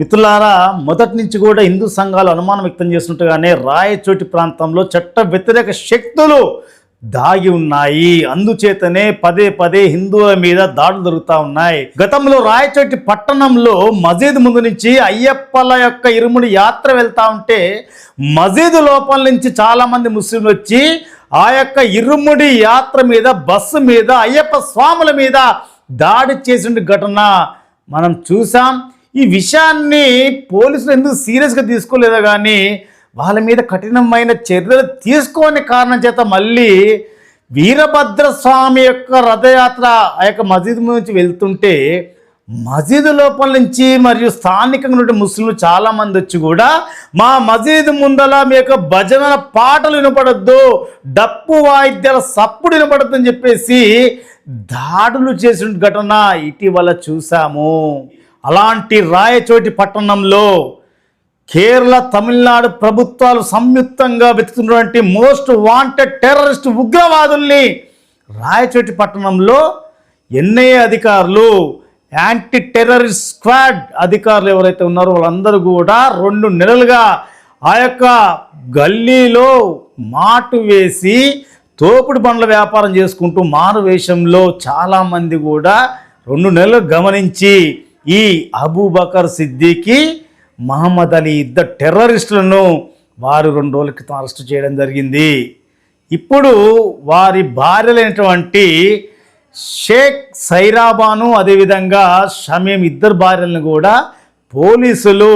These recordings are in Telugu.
మిత్రులారా మొదటి నుంచి కూడా హిందూ సంఘాలు అనుమానం వ్యక్తం చేసినట్టుగానే రాయచోటి ప్రాంతంలో చట్ట వ్యతిరేక శక్తులు దాగి ఉన్నాయి. అందుచేతనే పదే పదే హిందువుల మీద దాడులు జరుగుతూ ఉన్నాయి. గతంలో రాయచోటి పట్టణంలో మజీద్ ముందు నుంచి అయ్యప్పల యొక్క ఇరుముడి యాత్ర వెళ్తా ఉంటే మజీద్ లోపల నుంచి చాలామంది ముస్లింలు వచ్చి ఆ యొక్క ఇరుముడి యాత్ర మీద బస్సు మీద అయ్యప్ప స్వాముల మీద దాడి చేసిన ఘటన మనం చూసాం ఈ విషయాన్ని పోలీసులు ఎందుకు సీరియస్గా తీసుకోలేదో కానీ వాళ్ళ మీద కఠినమైన చర్యలు తీసుకోని కారణం చేత మళ్ళీ వీరభద్ర స్వామి యొక్క రథయాత్ర ఆ యొక్క మసీదు నుంచి వెళ్తుంటే మసీదు లోపల నుంచి మరియు స్థానికంగా ఉండే ముస్లింలు చాలా మంది వచ్చి కూడా మా మసీదు ముందల మీ యొక్క భజనల పాటలు వినపడద్దు డప్పు వాయిద్యాల సప్పుడు వినపడద్దు అని చెప్పేసి దాడులు చేసిన ఘటన ఇటీవల చూసాము. అలాంటి రాయచోటి పట్టణంలో కేరళ తమిళనాడు ప్రభుత్వాలు సంయుక్తంగా వెతుకుతున్నటువంటి మోస్ట్ వాంటెడ్ టెర్రరిస్ట్ ఉగ్రవాదుల్ని రాయచోటి పట్టణంలో ఎన్ఐఏ అధికారులు యాంటీ టెర్రరిస్ట్ స్క్వాడ్ అధికారులు ఎవరైతే ఉన్నారో వాళ్ళందరూ కూడా రెండు నెలలుగా ఆ యొక్క గల్లీలో మాటు వేసి తోపుడు బండ్ల వ్యాపారం చేసుకుంటూ మారు వేషంలో చాలామంది కూడా రెండు నెలలు గమనించి ఈ అబూబకర్ సిద్దికి మహమ్మద్ అలీ ఇద్దరు టెర్రరిస్టులను వారు రెండు రోజుల క్రితం అరెస్టు చేయడం జరిగింది. ఇప్పుడు వారి భార్యలైనటువంటి షేక్ సైరాబాను అదేవిధంగా షమీం ఇద్దరు భార్యలను కూడా పోలీసులు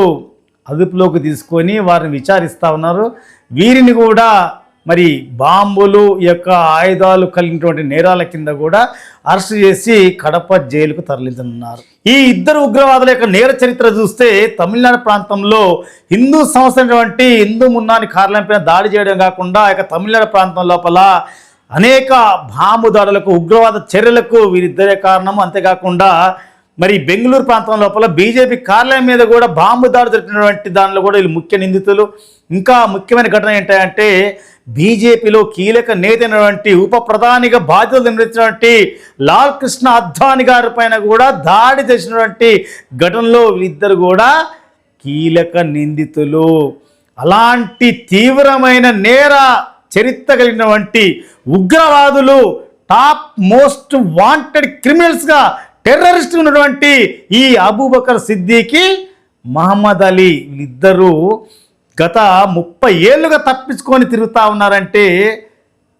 అదుపులోకి తీసుకొని వారిని విచారిస్తూ ఉన్నారు. వీరిని కూడా మరి బాంబులు ఈ యొక్క ఆయుధాలు కలిగినటువంటి నేరాల కింద కూడా అరెస్ట్ చేసి కడప జైలుకు తరలించనున్నారు. ఈ ఇద్దరు ఉగ్రవాదుల యొక్క నేర చరిత్ర చూస్తే తమిళనాడు ప్రాంతంలో హిందూ సంస్థటువంటి హిందూ మున్నాని కార్యాలయంపైన దాడి చేయడం కాకుండా ఇక తమిళనాడు ప్రాంతం లోపల అనేక బాంబు దాడులకు ఉగ్రవాద చర్యలకు వీరిద్దరే కారణం. అంతేకాకుండా మరి బెంగళూరు ప్రాంతం లోపల బీజేపీ కార్యాలయం మీద కూడా బాంబు దాడి జరిపినటువంటి దానిలో కూడా వీళ్ళు ముఖ్య నిందితులు. ఇంకా ముఖ్యమైన ఘటన ఏంటంటే బీజేపీలో కీలక నేతనటువంటి ఉప ప్రధానిగా బాధ్యతలు నిర్వహించినటువంటి లాల్ కృష్ణ అద్వాని గారి పైన కూడా దాడి చేసినటువంటి ఘటనలో వీళ్ళిద్దరు కూడా కీలక నిందితులు. అలాంటి తీవ్రమైన నేర చరిత్ర కలిగినటువంటి ఉగ్రవాదులు టాప్ మోస్ట్ వాంటెడ్ క్రిమినల్స్గా టెర్రరిస్ట్ ఉన్నటువంటి ఈ అబూబకర్ సిద్దికి మహమ్మద్ అలీ వీళ్ళిద్దరూ గత ముప్పై ఏళ్ళుగా తప్పించుకొని తిరుగుతూ ఉన్నారంటే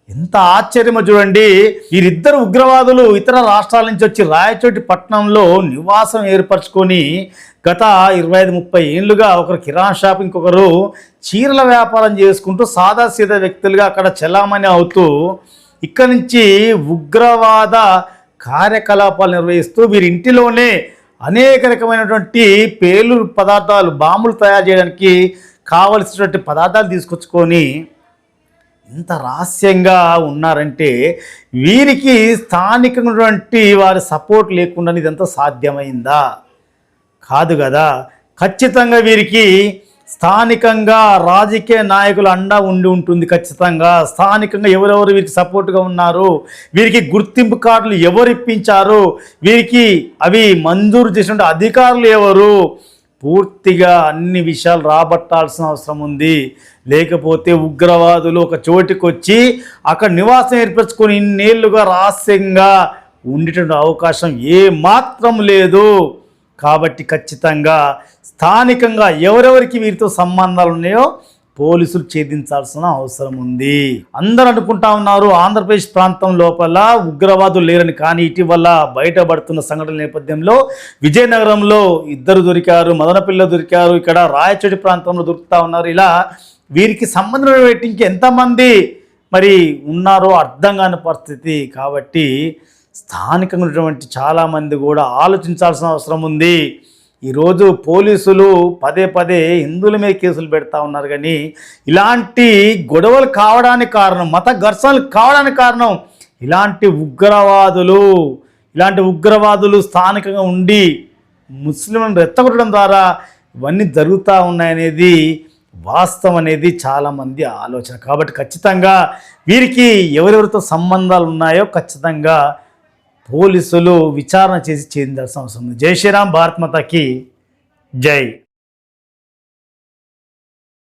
ఎంత ఆశ్చర్యమో చూడండి. వీరిద్దరు ఉగ్రవాదులు ఇతర రాష్ట్రాల నుంచి వచ్చి రాయచోటి పట్టణంలో నివాసం ఏర్పరచుకొని గత ఇరవై ఐదు ముప్పై ఏళ్ళుగా ఒకరు కిరాణా షాప్ ఇంకొకరు చీరల వ్యాపారం చేసుకుంటూ సాదాసీదా వ్యక్తులుగా అక్కడ చలామణి అవుతూ ఇక్కడి నుంచి ఉగ్రవాద కార్యకలాపాలు నిర్వహిస్తూ వీరి ఇంటిలోనే అనేక రకమైనటువంటి పేలు పదార్థాలు బాంబులు తయారు చేయడానికి కావలసినటువంటి పదార్థాలు తీసుకొచ్చుకొని ఇంత రహస్యంగా ఉన్నారంటే వీరికి స్థానికమైనటువంటి వారి సపోర్ట్ లేకుండా ఇదంతా సాధ్యమైందా? కాదు కదా. ఖచ్చితంగా వీరికి స్థానికంగా రాజకీయ నాయకుల అండా ఉండి ఉంటుంది ఖచ్చితంగా. స్థానికంగా ఎవరెవరు వీరికి సపోర్ట్గా ఉన్నారు? వీరికి గుర్తింపు కార్డులు ఎవరు ఇప్పించారు వీరికి అవి మంజూరు చేసిన అధికారులు ఎవరు? పూర్తిగా అన్ని విషయాలు రాబట్టాల్సిన అవసరం ఉంది. లేకపోతే ఉగ్రవాదులు ఒక చోటికి వచ్చి అక్కడ నివాసం ఏర్పరచుకొని ఇన్నేళ్ళుగా రహస్యంగా ఉండేటువంటి అవకాశం ఏ మాత్రం లేదు. కాబట్టి ఖచ్చితంగా స్థానికంగా ఎవరెవరికి వీరితో సంబంధాలు ఉన్నాయో పోలీసులు ఛేదించాల్సిన అవసరం ఉంది. అందరూ అనుకుంటా ఉన్నారు ఆంధ్రప్రదేశ్ ప్రాంతం లోపల ఉగ్రవాదులు లేరని. కానీ ఇటీవల బయటపడుతున్న సంఘటన నేపథ్యంలో విజయనగరంలో ఇద్దరు దొరికారు మదనపిల్ల దొరికారు. ఇక్కడ రాయచోటి ప్రాంతంలో దొరుకుతా ఉన్నారు. ఇలా వీరికి సంబంధించిన ఇంకెంతమంది మరి ఉన్నారో అర్థం కాని పరిస్థితి. కాబట్టి స్థానికంగా ఉన్నటువంటి చాలామంది కూడా ఆలోచించాల్సిన అవసరం ఉంది. ఈరోజు పోలీసులు పదే పదే హిందువుల మీద కేసులు పెడతా ఉన్నారు కానీ ఇలాంటి గొడవలు కావడానికి కారణం మత ఘర్షణలు కావడానికి కారణం ఇలాంటి ఉగ్రవాదులు ఇలాంటి ఉగ్రవాదులు స్థానికంగా ఉండి ముస్లింలను రెత్తగొట్టడం ద్వారా ఇవన్నీ జరుగుతూ ఉన్నాయనేది వాస్తవం అనేది చాలామంది ఆలోచన. కాబట్టి ఖచ్చితంగా వీరికి ఎవరెవరితో సంబంధాలు ఉన్నాయో ఖచ్చితంగా పోలీసులు విచారణ చేసి చేయాల్సిన అవసరం ఉంది. జై శ్రీరామ్ భారత్ మాతకి జై.